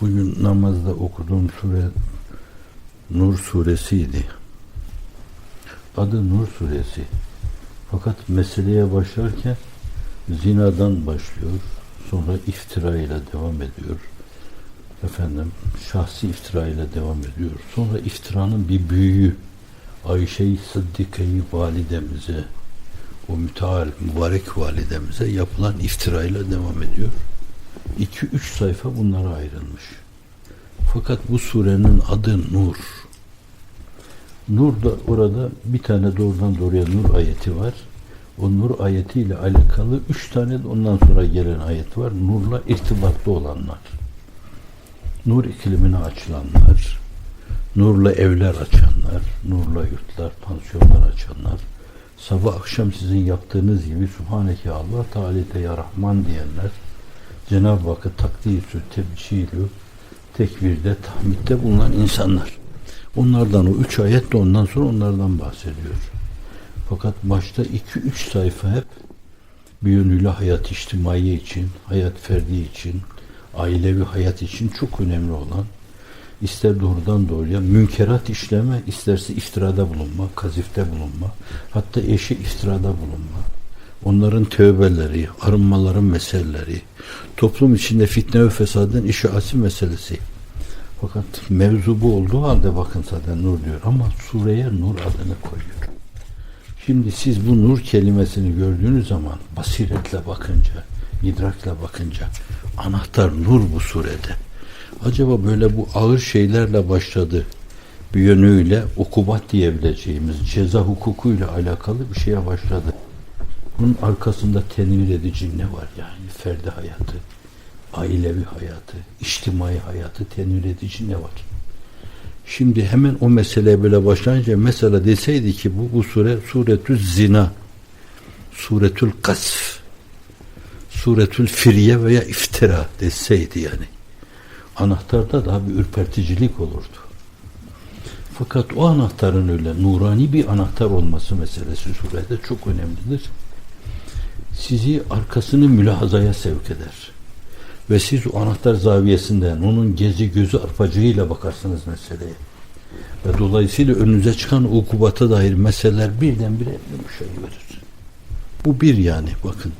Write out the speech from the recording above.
Bugün namazda okuduğum sure Nur suresiydi. Adı Nur suresi. Fakat meseleye başlarken zinadan başlıyor. Sonra iftira ile devam ediyor. Efendim şahsi iftira ile devam ediyor. Sonra iftiranın bir büyüğü Ayşe-i Sıddike'yi validemize o müteal mübarek validemize yapılan iftira ile devam ediyor. 2-3 sayfa bunlara ayrılmış. Fakat bu surenin adı Nur. Nur da orada bir tane doğrudan doğruya Nur ayeti var. O Nur ayetiyle alakalı üç tane de ondan sonra gelen ayet var. Nurla irtibatlı olanlar. Nur iklimine açılanlar. Nurla evler açanlar. Nurla yurtlar, pansiyonlar açanlar. Sabah akşam sizin yaptığınız gibi Subhaneke Allah Teala ya Rahman diyenler. Cenab-ı Hakk'ı takdisü, tebcilü, tekbirde, tahmidde bulunan insanlar. Onlardan o üç ayet de ondan sonra onlardan bahsediyor. Fakat başta iki üç sayfa hep bir yönüyle hayat içtimai için, hayat ferdi için, ailevi hayat için çok önemli olan ister doğrudan doğruya münkerat işleme, isterse iftirada bulunma, kazifte bulunma, hatta eşi iftirada bulunma, onların tövbeleri, arınmaların meseleleri, toplum içinde fitne ve fesadın işaati meselesi. Fakat mevzu bu olduğu halde bakın zaten nur diyor ama sureye nur adını koyuyor. Şimdi siz bu nur kelimesini gördüğünüz zaman basiretle bakınca, idrakle bakınca anahtar nur bu surede. Acaba böyle bu ağır şeylerle başladı bir yönüyle okubat diyebileceğimiz ceza hukukuyla alakalı bir şeye başladı. Bunun arkasında tenvir edici ne var yani? Ferdi hayatı, ailevi hayatı, içtimai hayatı tenvir edici ne var? Şimdi hemen o meseleye böyle başlayınca mesela deseydi ki bu, bu sure suretül zina, suretül kasf, suretül firye veya iftira deseydi yani. Anahtarda daha bir ürperticilik olurdu. Fakat o anahtarın öyle nurani bir anahtar olması meselesi surede çok önemlidir. Sizi arkasını mülahazaya sevk eder. Ve siz o anahtar zaviyesinden onun gezi gözü arpacığıyla bakarsınız meseleye. Ve dolayısıyla önünüze çıkan ukubata dair meseleler birdenbire yumuşayıverir. Bu bir yani bakın.